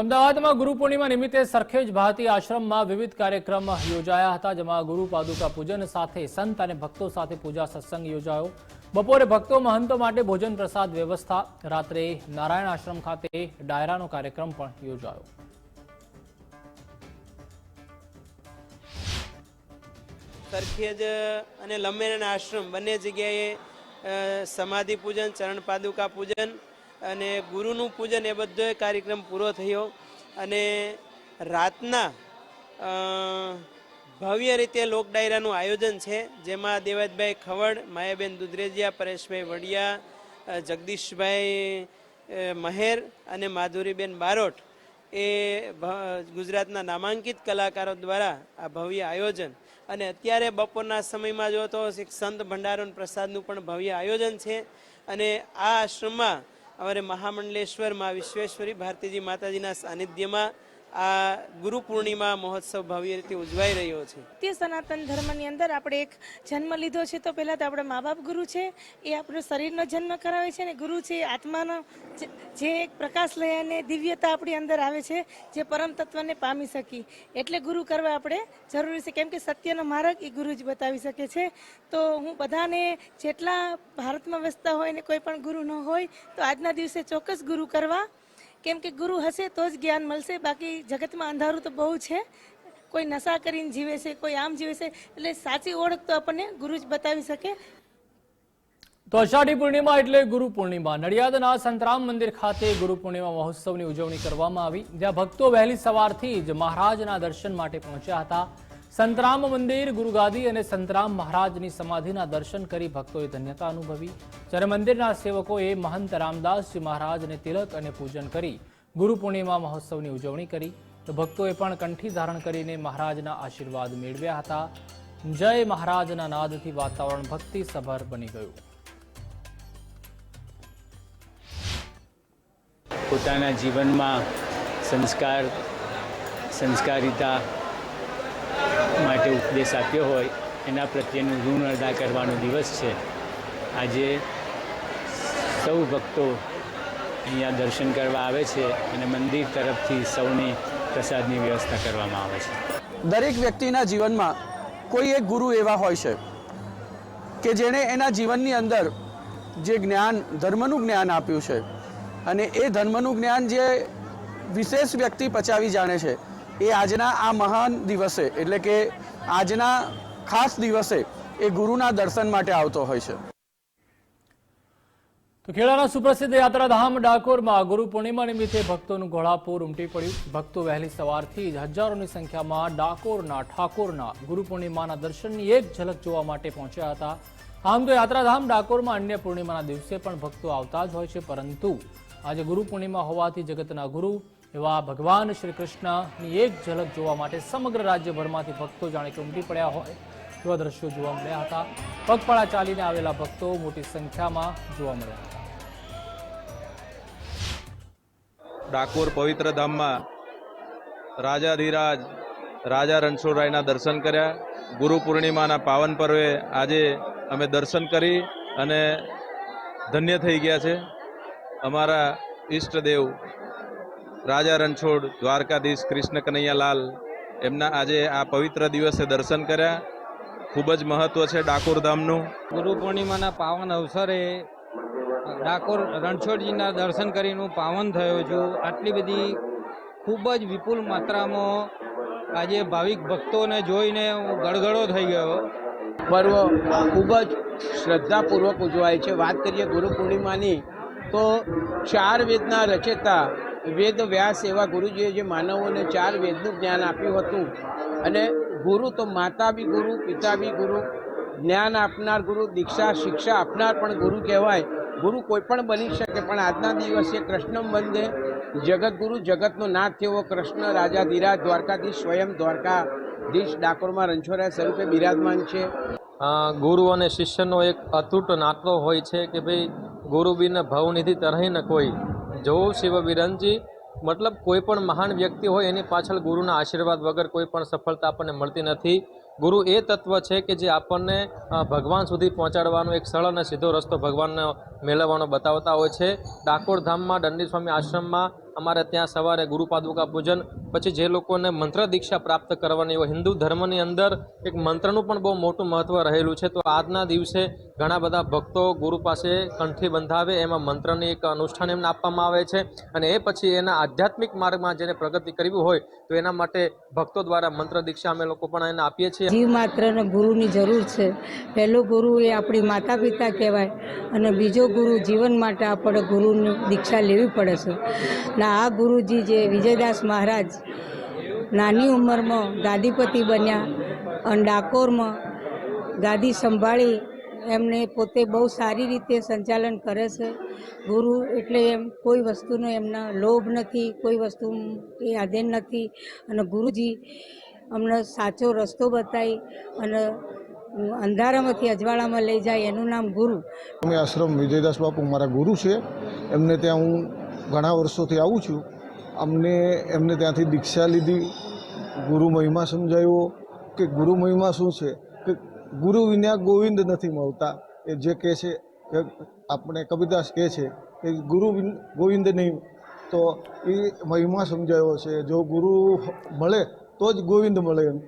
અમદાવાદમાં ગુરુ પૂર્ણિમા નિમિત્તે સરખેજ ભારતી આશ્રમમાં વિવિધ કાર્યક્રમ યોજાયા હતા, જેમાં ગુરુ પાદુકા પૂજન સાથે સંત અને ભક્તો સાથે પૂજા સત્સંગ યોજાયો. બપોરે ભક્તો મહંતો માટે ભોજન પ્રસાદ વ્યવસ્થા, રાત્રે નારાયણ આશ્રમ ખાતે ડાયરાનો કાર્યક્રમ પણ યોજાયો. સરખેજ અને લંબેરના આશ્રમ બંને જગ્યાએ સમાધિ પૂજન, ચરણ પાદુકા પૂજન અને ગુરુનું પૂજન એ બધો કાર્યક્રમ પૂરો થયો. અને રાતના ભવ્ય રીતે લોક ડાયરાનું આયોજન છે, જેમાં દેવાજભાઈ ખવડ, માયાબેન દુધરેજિયા, પરેશભાઈ વડિયા જગદીશભાઈ મહેર અને માધુરીબેન બારોટ એ ગુજરાતના નામાંકિત કલાકારો દ્વારા આ ભવ્ય આયોજન. અને અત્યારે બપોરના સમયમાં જો તો સંત ભંડારણ પ્રસાદનું પણ ભવ્ય આયોજન છે. અને આ આશ્રમમાં અમારે મહામંડલેશ્વરમાં વિશ્વેશ્વરી ભારતીજી માતાજીના સાનિધ્યમાં આ ગુરુ પૂર્ણિમા મહોત્સવ ભવ્ય રીતે ઉજવાઈ રહ્યો છે. તે સનાતન ધર્મની અંદર આપણે એક જન્મ લીધો છે તો પહેલાં તો આપણે મા બાપ ગુરુ છે, એ આપણો શરીરનો જન્મ કરાવે છે અને ગુરુ છે આત્માનો જે- એક પ્રકાશ લઈ અને દિવ્યતા આપણી અંદર આવે છે, જે પરમ તત્વને પામી શકી. એટલે ગુરુ કરવા આપણે જરૂરી છે, કેમ કે સત્યનો માર્ગ એ ગુરુ જ બતાવી શકે છે. તો હું બધાને જેટલા ભારતમાં વસતા હોય ને કોઈ પણ ગુરુ ન હોય, તો આજના દિવસે ચોક્કસ ગુરુ કરવા કેમ કે ગુરુ હશે તો જ જ્ઞાન મળશે. બાકી જગતમાં અંધારું તો બહુ છે. કોઈ નશા કરીને જીવે છે, કોઈ આમ જીવે છે, એટલે સાચી ઓળખ તો આપણને ગુરુ જ બતાવી શકે. તો અષાઢી પૂર્ણિમા એટલે ગુરુ પૂર્ણિમા. નડિયાદના સંતરામ મંદિર ખાતે ગુરુ પૂર્ણિમા મહોત્સવની ઉજવણી કરવામાં આવી, જ્યાં ભક્તો વહેલી સવારથી જ મહારાજના દર્શન માટે પહોંચ્યા હતા. સંતરામ મંદિર ગુરુગાદી અને સંતરામ મહારાજની સમાધિના દર્શન કરી ભક્તોએ ધન્યતા અનુભવી. જ્યારે મંદિરના સેવકોએ મહંત રામદાસજી મહારાજને તિલક અને પૂજન કરી ગુરુ પૂર્ણિમા મહોત્સવની ઉજવણી કરી, તો ભક્તોએ પણ કંઠી ધારણ કરીને મહારાજના આશીર્વાદ મેળવ્યા હતા. જય મહારાજના નાદથી વાતાવરણ ભક્તિ સભર બની ગયું. પોતાના જીવનમાં સંસ્કાર, સંસ્કારિતા માટે ઉપદેશ આપ્યો હોય, એના પ્રત્યેનું ઋણ અદા કરવાનો દિવસ છે. આજે સૌ ભક્તો અહીંયા દર્શન કરવા આવે છે અને મંદિર તરફથી સૌને પ્રસાદની વ્યવસ્થા કરવામાં આવે છે. દરેક વ્યક્તિના જીવનમાં કોઈ એક ગુરુ એવા હોય છે કે જેણે એના જીવનની અંદર જે જ્ઞાન, ધર્મનું જ્ઞાન આપ્યું છે અને એ ધર્મનું જ્ઞાન જે વિશેષ વ્યક્તિ પચાવી જાણે છે એ આજના આ મહાન દિવસે, એટલે કે આજના ખાસ દિવસે, એ ગુરુના દર્શન માટે આવતો હોય છે. તો ખેડાના સુપ્રસિદ્ધ યાત્રાધામ ડાકોરમાં ગુરુ પૂર્ણિમા નિમિત્તે ભક્તોનું ઘોડાપૂર ઉમટી પડ્યું. ભક્તો વહેલી સવારથી જ હજારોની સંખ્યામાં ડાકોરના ઠાકોરના ગુરુ પૂર્ણિમાના દર્શનની એક ઝલક જોવા માટે પહોંચ્યા હતા. આમ તો યાત્રાધામ ડાકોરમાં અન્ય પૂર્ણિમાના દિવસે પણ ભક્તો આવતા જ હોય છે, પરંતુ આજે ગુરુ પૂર્ણિમા હોવાથી જગતના ગુરુ એવા ભગવાન શ્રી કૃષ્ણની એક ઝલક જોવા માટે સમગ્ર રાજ્યભરમાંથી ભક્તો જાણે કે ઉમટી પડ્યા હોય એવા દ્રશ્યો જોવા મળ્યા હતા. પગપાળા ચાલીને આવેલા ભક્તો મોટી સંખ્યામાં જોવા મળ્યા હતા. ડાકોર પવિત્ર ધામમાં રાજાધિરાજ રાજા રણછોડરાયના દર્શન કર્યા. ગુરુ પૂર્ણિમાના પાવન પર્વે આજે અમે દર્શન કરી અને ધન્ય થઈ ગયા છે. અમારા ઈષ્ટદેવ રાજા રણછોડ દ્વારકાધીશ કૃષ્ણ કનૈયાલાલ એમના આજે આ પવિત્ર દિવસે દર્શન કર્યા. ખૂબ જ મહત્વ છે ડાકોર ધામનું. ગુરુ પૂર્ણિમાના પાવન અવસરે ડાકોર રણછોડજીના દર્શન કરીને હું પાવન થયો છું. આટલી બધી ખૂબ જ વિપુલ માત્રામાં આજે ભાવિક ભક્તોને જોઈને હું ગળગળો થઈ ગયો. પર્વ ખૂબ જ શ્રદ્ધાપૂર્વક ઉજવાય છે. વાત કરીએ ગુરુ પૂર્ણિમાની તો ચાર વેદના રચેતા વેદ, વ્યાસ એવા ગુરુજીએ જે માનવોને ચાર વેદનું જ્ઞાન આપ્યું હતું. અને ગુરુ તો માતા બી ગુરુ, પિતા બી ગુરુ. જ્ઞાન આપનાર ગુરુ, દીક્ષા, શિક્ષા આપનાર પણ ગુરુ કહેવાય. ગુરુ કોઈ પણ બની શકે, પણ આજના દિવસે કૃષ્ણ બંધે જગતગુરુ જગતનો નાથ થયો કૃષ્ણ, રાજા, ધીરાજ, દ્વારકાધીશ, સ્વયં દ્વારકાધીશ, ડાકોરમાં રણછોડરાય સ્વરૂપે બિરાજમાન છે. ગુરુ અને શિષ્યનો એક અતૂટ નાતો હોય છે કે ભાઈ ગુરુ બિન ભવનિધિ તરહી ન કોઈ જો શિવ બિરંજી મતલબ કોઈ પણ મહાન વ્યક્તિ હોય એની પાછળ ગુરુના આશીર્વાદ વગર કોઈ પણ સફળતા આપણને મળતી નથી. ગુરુ એ તત્વ છે કે જે આપણને ભગવાન સુધી પહોંચાડવાનો એક સરળ અને સીધો રસ્તો ભગવાનનો મેળવવાનો બતાવતા હોય છે. ડાકોર ધામમાં દંડી સ્વામી આશ્રમમાં અમારે ત્યાં સવારે ગુરુપાદુકા પૂજન, પછી જે લોકોને મંત્ર દીક્ષા પ્રાપ્ત કરવાની હોય, હિન્દુ ધર્મની અંદર એક મંત્રનું પણ બહુ મોટું મહત્ત્વ રહેલું છે. તો આજના દિવસે ઘણા બધા ભક્તો ગુરુ પાસે કંઠી બંધાવે, એમાં મંત્રની એક અનુષ્ઠાન એમને આપવામાં આવે છે. અને એ પછી એના આધ્યાત્મિક માર્ગમાં જેને પ્રગતિ કરવી હોય, તો એના માટે ભક્તો દ્વારા મંત્ર દીક્ષા અમે લોકો પણ એને આપીએ છીએ. જીવ માત્રને ગુરુની જરૂર છે. પહેલો ગુરુ એ આપણી માતા પિતા કહેવાય અને બીજો ગુરુ જીવન માટે આપણે ગુરુની દીક્ષા લેવી પડે છે. ને, આ ગુરુજી જે વિજયદાસ મહારાજ નાની ઉંમરમાં ગાદીપતિ બન્યા અને ડાકોરમાં ગાદી સંભાળી એમને પોતે બહુ સારી રીતે સંચાલન કરે છે. ગુરુ એટલે એમ કોઈ વસ્તુનો એમના લોભ નથી, કોઈ વસ્તુ એ આધીન નથી અને ગુરુજી અમને સાચો રસ્તો બતાવી અને અંધારામાંથી અજવાળામાં લઈ જાય એનું નામ ગુરુ. અમે આશ્રમ વિજયદાસ બાપુ, મારા ગુરુ છે. એમને ત્યાં હું ઘણા વર્ષોથી આવું છું. અમને, એમને ત્યાંથી દીક્ષા લીધી. ગુરુ મહિમા સમજાવ્યો કે ગુરુ મહિમા શું છે? કે ગુરુ વિના ગોવિંદ નથી મળતા. એ જે કહે છે આપણે કબીરદાસ કહે છે કે ગુરુ ગોવિંદ નહીં. તો એ મહિમા સમજાયો છે. જો ગુરુ મળે, તો જ ગોવિંદ મળે એમ.